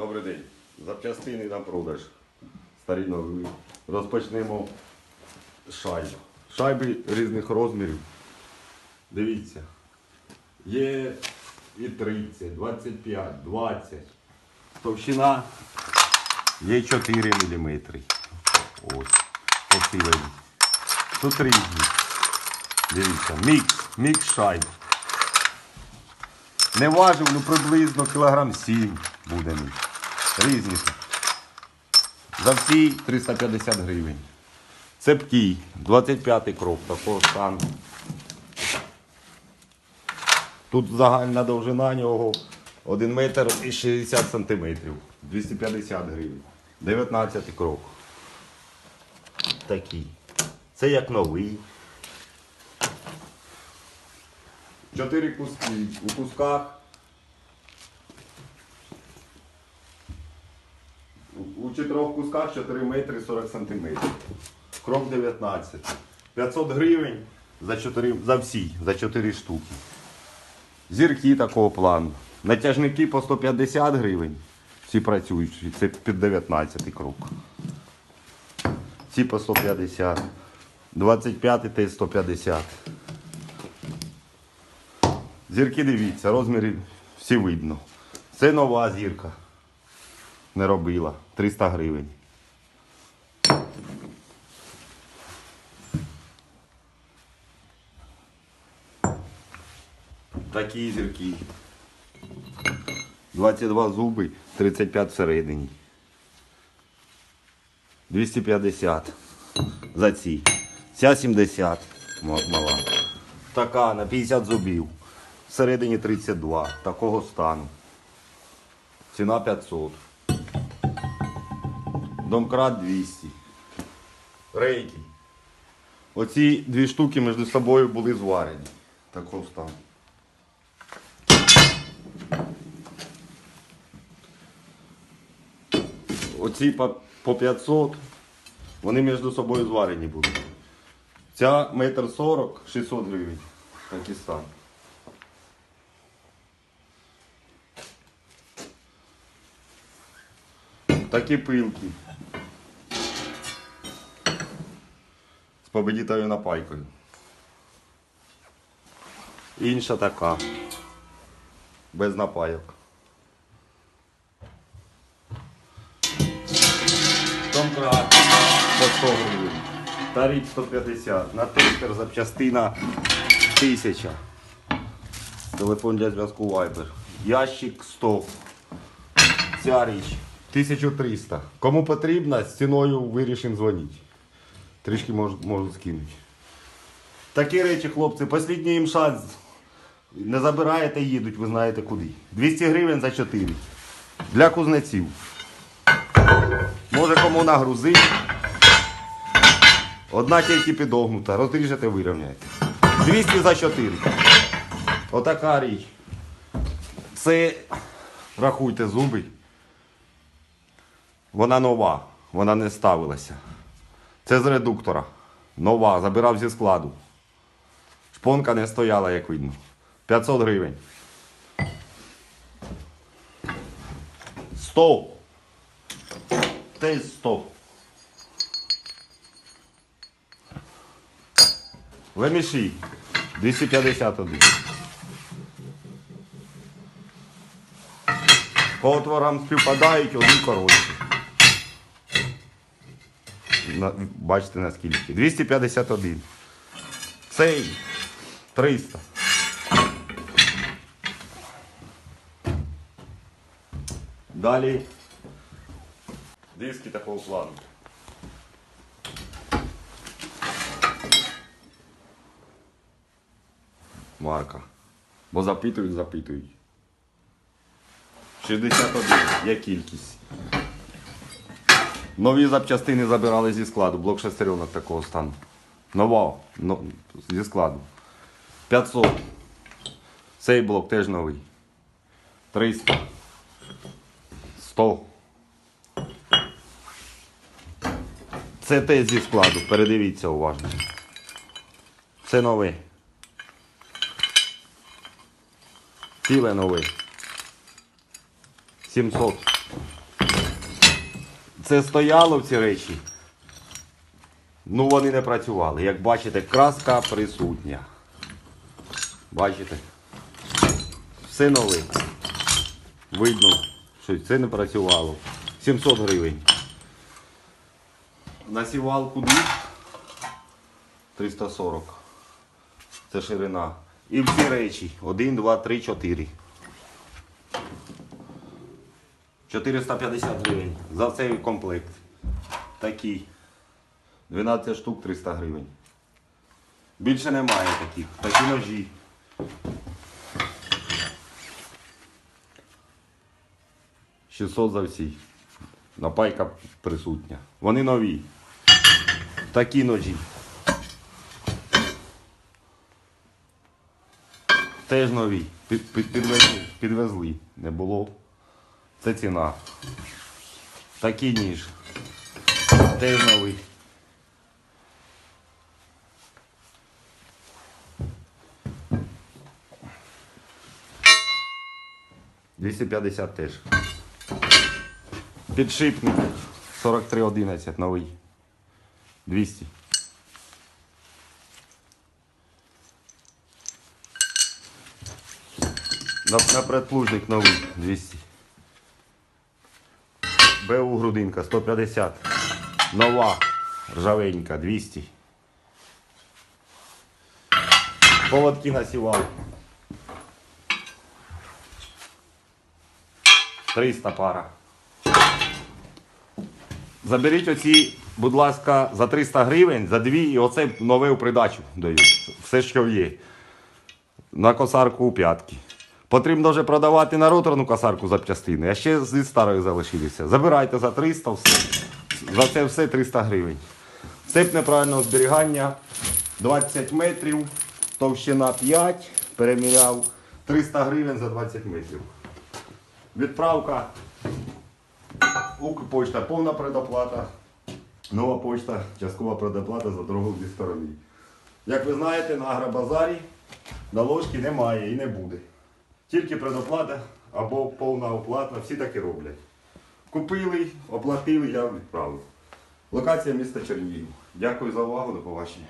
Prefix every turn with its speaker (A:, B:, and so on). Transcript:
A: Добрий день. Запчастини на продаж. Старі нові. Розпочнемо з шайб. Шайби різних розмірів. Дивіться. Є і 30, 25, 20. Товщина є 4 мм. Ось. Посилені. Тут різні. Дивіться, мікс, мікс шайб. Не важив, ну приблизно кілограм 7 буде мій. Різні. За всі 350 гривень. Цепкий, 25 крок, такого стану. Тут загальна довжина нього 1 метр і 60 сантиметрів. 250 гривень. 19 крок. Такий. Це як новий. Чотири куски. У кусках. У- чотирьох кусках 4 метри 40 сантиметрів. Крок 19. 500 гривень за, 4, за всі, за 4 штуки. Зірки такого плану. Натяжники по 150 гривень. Всі працюючі. Це під 19 крок. Ці по 150. 25 теж 150. Зірки дивіться, розміри всі видно. Це нова зірка. Не робила. 300 гривень. Такі зірки. 22 зуби, 35 всередині. 250 за ці. Ця 70 мала. Така на 50 зубів. Всередині 32. Такого стану. Ціна 500. Домкрат 200. Рейки. Оці дві штуки між собою були зварені. Такого стану. Оці по, по 500, вони між собою зварені були. Ця метр сорок, 600 гривень. Такий стан. Такі пилки. Победітою напайкою. Інша така. Без напайок. Домкрат по 100 гривень. Тариф 150. На тестер запчастина 1000. Телефон для зв'язку Viber. Ящик 100. Ця річ 1300. Кому потрібно, з ціною вирішимо дзвонити. Трішки можу, можу скинути. Такі речі, хлопці, послідній їм шанс. Не забираєте, їдуть, ви знаєте куди. 200 гривень за 4. Для кузнеців. Може кому нагрузити. Одна тільки підогнута, розріжете, вирівняєте. 200 за 4. Отака річ. Це, рахуйте, зуби. Вона нова, вона не ставилася. Це з редуктора. Нова, забирав зі складу. Шпонка не стояла, як видно. 500 гривень. 100. Теж 100. Леміші 251. По отворам співпадають один коротший. Бачите наскільки. 251. Цей 300. Далі диски такого плану. Марка. Бо запитують, запитують. 61 є кількість. Нові запчастини забирали зі складу. Блок шестеренок такого стану. Нова. но- зі складу. 500. Цей блок теж новий. 300. 100. Це теж зі складу. Передивіться уважно. Це нове. Ціле нове. 700. Це стояло в ці речі. Ну вони не працювали. Як бачите, краска присутня. Бачите? Все нове. Видно, що це не працювало. 700 гривень. На сівалку дві 340. Це ширина. І всі речі. 1, 2, 3, 4. 450 гривень за цей комплект. Такий. 12 штук 300 гривень. Більше немає таких. Такі ножі. «600 за всі. Напайка присутня. Вони нові. Такі ножі. Теж нові. Під, під, підвезли. Не було. Це ціна. Такий ніж. Теж новий. Двісті п'ятдесят теж. Підшипник 4311 новий. 200. На, на предплужник новий 200. БУ грудинка 150. Нова ржавенька 200. Поводки насівав. 300 пара. Заберіть оці, будь ласка, за 300 гривень, за дві і оце нове у придачу даю. Все, що є. На косарку у п'ятки. Потрібно вже продавати на роторну косарку запчастини, а ще зі старої залишилися. Забирайте за 300 все. За це все 300 гривень. Цеп неправильного зберігання 20 метрів, товщина 5, переміряв 300 гривень за 20 метрів. Відправка Укрпочта, повна предоплата. Нова почта, часткова предоплата за дорогу зі сторони. Як ви знаєте, на агробазарі наложки немає і не буде. Тільки предоплата або повна оплата, всі так і роблять. Купили, оплатили, я відправив. Локація міста Чернігів. Дякую за увагу, до побачення.